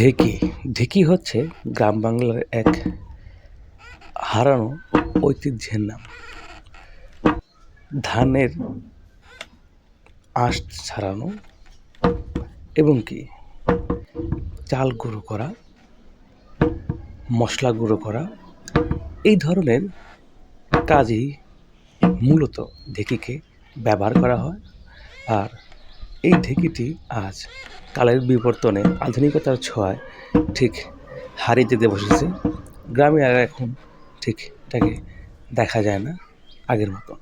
ঢেকি। ঢেকি হচ্ছে গ্রাম বাংলার এক হারানো ঐতিহ্যের নাম। ধানের আঁশ ছাড়ানো এবং কি চাল গুঁড়ো করা, মশলা গুঁড়ো করা, এই ধরনের কাজেই মূলত ঢেঁকিকে ব্যবহার করা হয়। আর এই ঢেঁকিটি আজ কালের বিবর্তনে আধুনিকতার ছোঁয়ায় ঠিক হারিয়ে যেতে বসেছে। গ্রামে আর এখন ঠিক এটাকে দেখা যায় না আগের মতো।